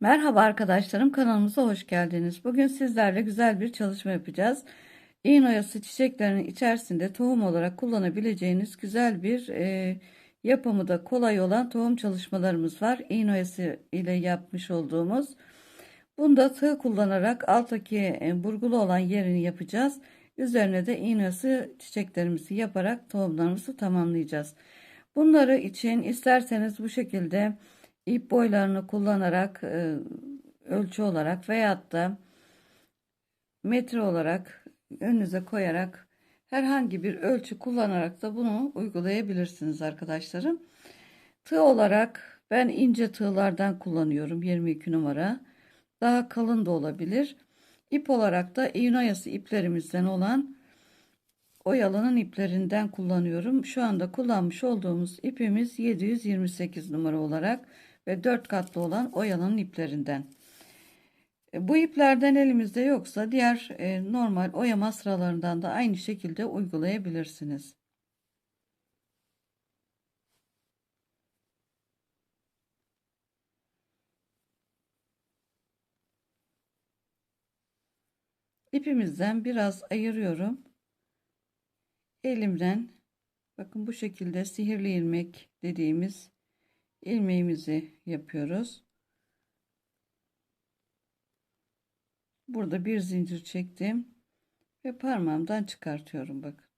Merhaba arkadaşlarım kanalımıza hoş geldiniz. Bugün sizlerle güzel bir çalışma yapacağız. İğne oyası çiçeklerinin içerisinde tohum olarak kullanabileceğiniz güzel bir e, yapımı da kolay olan tohum çalışmalarımız var. İğne ile yapmış olduğumuz. Bunda tığ kullanarak alttaki e, burgulu olan yerini yapacağız. Üzerine de iğne çiçeklerimizi yaparak tohumlarımızı tamamlayacağız. Bunları için isterseniz bu şekilde ip boylarını kullanarak e, ölçü olarak veyahut da metre olarak önünüze koyarak herhangi bir ölçü kullanarak da bunu uygulayabilirsiniz arkadaşlarım. Tığ olarak ben ince tığlardan kullanıyorum 22 numara. Daha kalın da olabilir. İp olarak da iğne oyası iplerimizden olan oyalının iplerinden kullanıyorum. Şu anda kullanmış olduğumuz ipimiz 728 numara olarak ve 4 katlı olan oyalanın iplerinden. E, bu iplerden elimizde yoksa diğer e, normal oyama sıralarından da aynı şekilde uygulayabilirsiniz. İpimizden biraz ayırıyorum. Elimden bakın bu şekilde sihirli ilmek dediğimiz ilmeğimizi yapıyoruz. Burada bir zincir çektim ve parmağımdan çıkartıyorum bakın.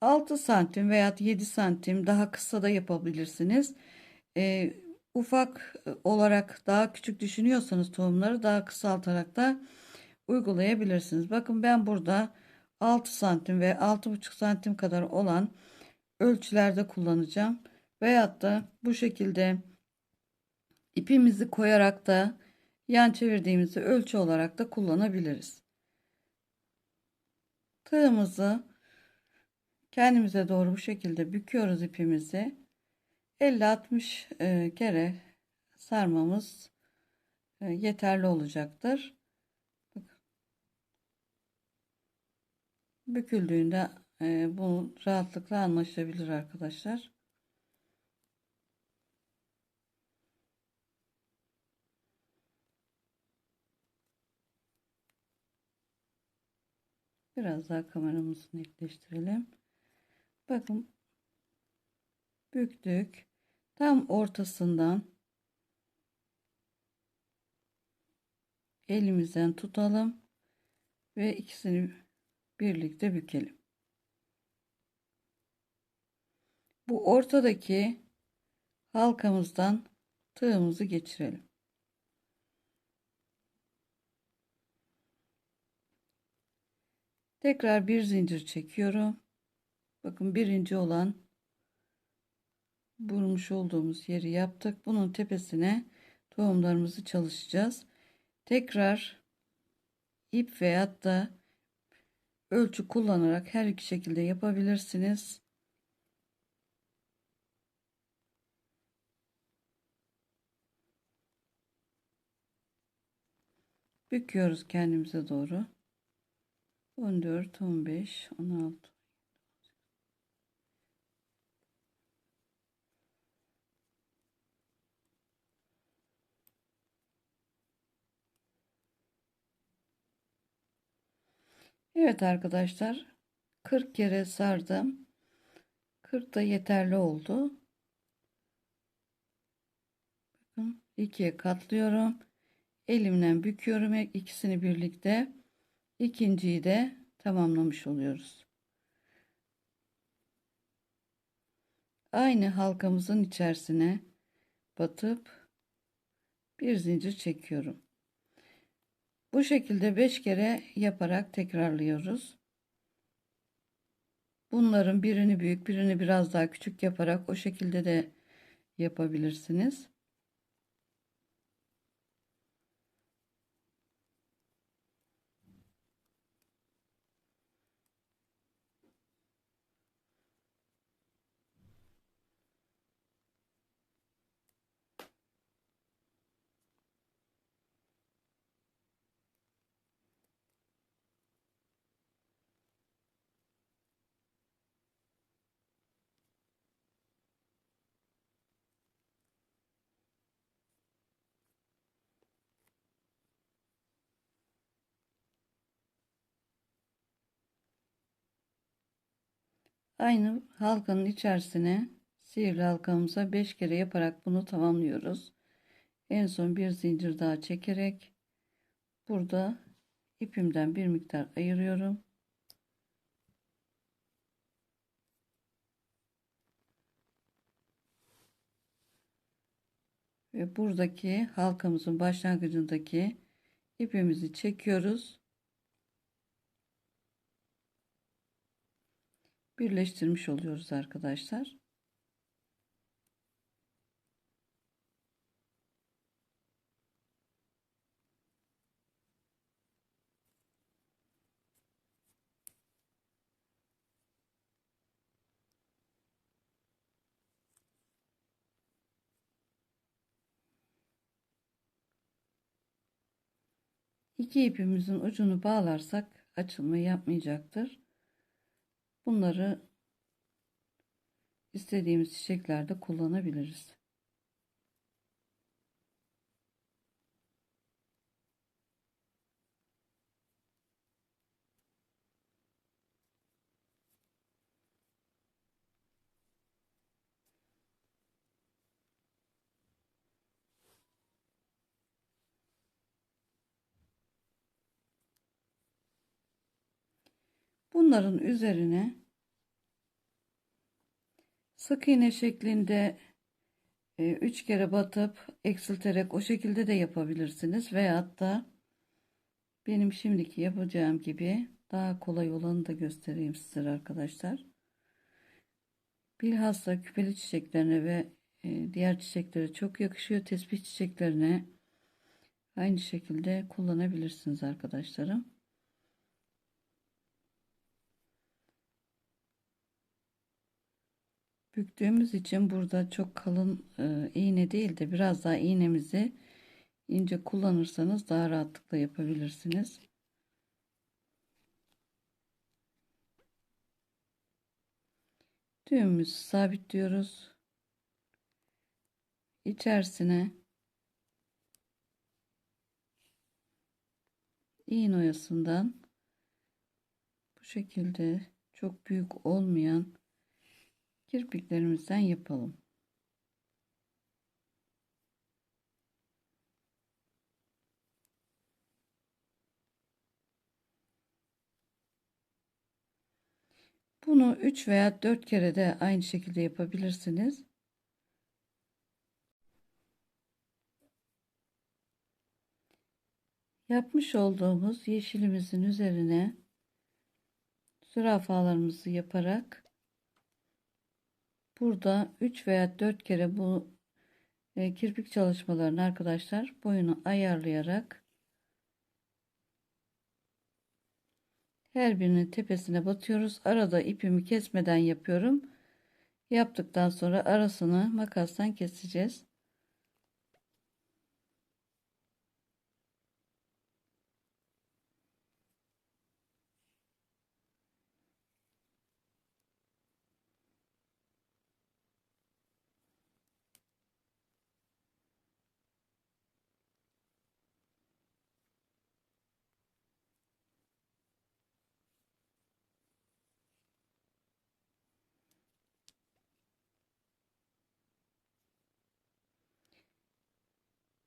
6 santim veya 7 santim daha kısa da yapabilirsiniz. Ee, ufak olarak daha küçük düşünüyorsanız tohumları daha kısaltarak da uygulayabilirsiniz. Bakın ben burada 6 santim ve 6,5 santim kadar olan ölçülerde kullanacağım. Veyahut da bu şekilde ipimizi koyarak da yan çevirdiğimizi ölçü olarak da kullanabiliriz. Tığımızı kendimize doğru bu şekilde büküyoruz ipimizi. 50-60 e, kere sarmamız e, yeterli olacaktır. Büküldüğünde e, bu rahatlıkla anlaşılabilir arkadaşlar. Biraz daha kameramızı netleştirelim. Bakın büktük. Tam ortasından elimizden tutalım ve ikisini birlikte bükelim. Bu ortadaki halkamızdan tığımızı geçirelim. Tekrar bir zincir çekiyorum. Bakın birinci olan vurmuş olduğumuz yeri yaptık. Bunun tepesine tohumlarımızı çalışacağız. Tekrar ip veyahut da ölçü kullanarak her iki şekilde yapabilirsiniz. Büküyoruz kendimize doğru. 14, 15, 16. Evet arkadaşlar 40 kere sardım. 40 da yeterli oldu. Bakın ikiye katlıyorum elimden büküyorum ikisini birlikte ikinciyi de tamamlamış oluyoruz. Aynı halkamızın içerisine batıp bir zincir çekiyorum. Bu şekilde 5 kere yaparak tekrarlıyoruz. Bunların birini büyük, birini biraz daha küçük yaparak o şekilde de yapabilirsiniz. Aynı halkanın içerisine sihirli halkamıza 5 kere yaparak bunu tamamlıyoruz. En son bir zincir daha çekerek burada ipimden bir miktar ayırıyorum. Ve buradaki halkamızın başlangıcındaki ipimizi çekiyoruz. Birleştirmiş oluyoruz arkadaşlar. İki ipimizin ucunu bağlarsak açılma yapmayacaktır. Bunları istediğimiz çiçeklerde kullanabiliriz. Bunların üzerine sık iğne şeklinde 3 e, kere batıp eksilterek o şekilde de yapabilirsiniz. Veyahut da benim şimdiki yapacağım gibi daha kolay olanı da göstereyim size arkadaşlar. Bilhassa küpeli çiçeklerine ve e, diğer çiçeklere çok yakışıyor. Tespih çiçeklerine aynı şekilde kullanabilirsiniz arkadaşlarım. Büktüğümüz için burada çok kalın e, iğne değil de biraz daha iğnemizi ince kullanırsanız daha rahatlıkla yapabilirsiniz. Düğümümüzü sabitliyoruz. İçerisine iğne oyasından bu şekilde çok büyük olmayan kirpiklerimizden yapalım. Bunu 3 veya 4 kere de aynı şekilde yapabilirsiniz. Yapmış olduğumuz yeşilimizin üzerine zürafalarımızı yaparak Burada 3 veya 4 kere bu e, kirpik çalışmalarını arkadaşlar boyunu ayarlayarak her birinin tepesine batıyoruz. Arada ipimi kesmeden yapıyorum. Yaptıktan sonra arasını makastan keseceğiz.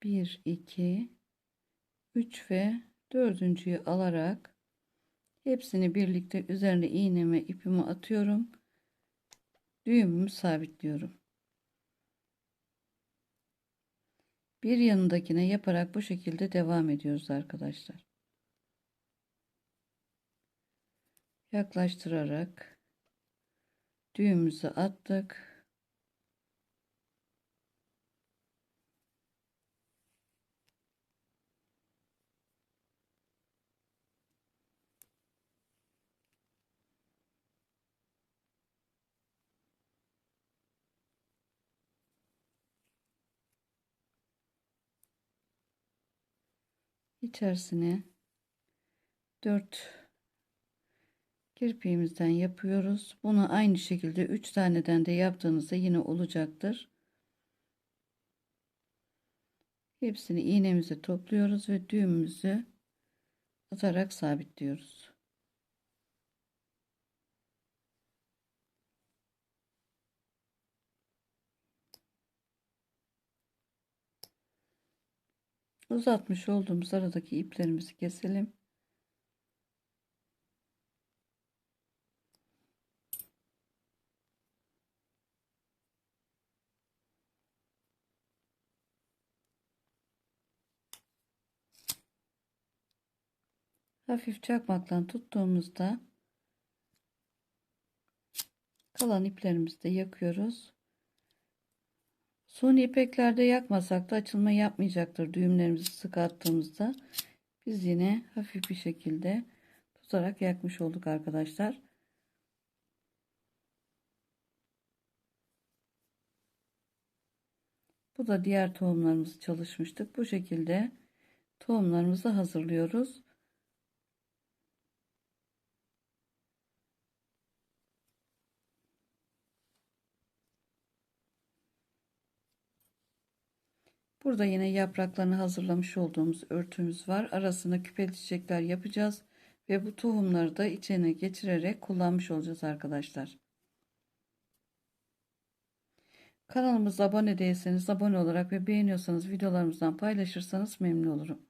Bir, iki, üç ve dördüncüyü alarak hepsini birlikte üzerine iğneme ipimi atıyorum. Düğümümü sabitliyorum. Bir yanındakine yaparak bu şekilde devam ediyoruz arkadaşlar. Yaklaştırarak düğümümüzü attık. İçerisine 4 kirpiğimizden yapıyoruz. Bunu aynı şekilde 3 taneden de yaptığınızda yine olacaktır. Hepsini iğnemize topluyoruz ve düğümümüzü atarak sabitliyoruz. Uzatmış olduğumuz aradaki iplerimizi keselim. Hafif çakmakla tuttuğumuzda kalan iplerimizi de yakıyoruz. Suni ipeklerde yakmasak da açılma yapmayacaktır düğümlerimizi sık attığımızda. Biz yine hafif bir şekilde tutarak yakmış olduk arkadaşlar. Bu da diğer tohumlarımızı çalışmıştık. Bu şekilde tohumlarımızı hazırlıyoruz. Burada yine yapraklarını hazırlamış olduğumuz örtümüz var. Arasına küpeli çiçekler yapacağız. Ve bu tohumları da içine geçirerek kullanmış olacağız arkadaşlar. Kanalımıza abone değilseniz abone olarak ve beğeniyorsanız videolarımızdan paylaşırsanız memnun olurum.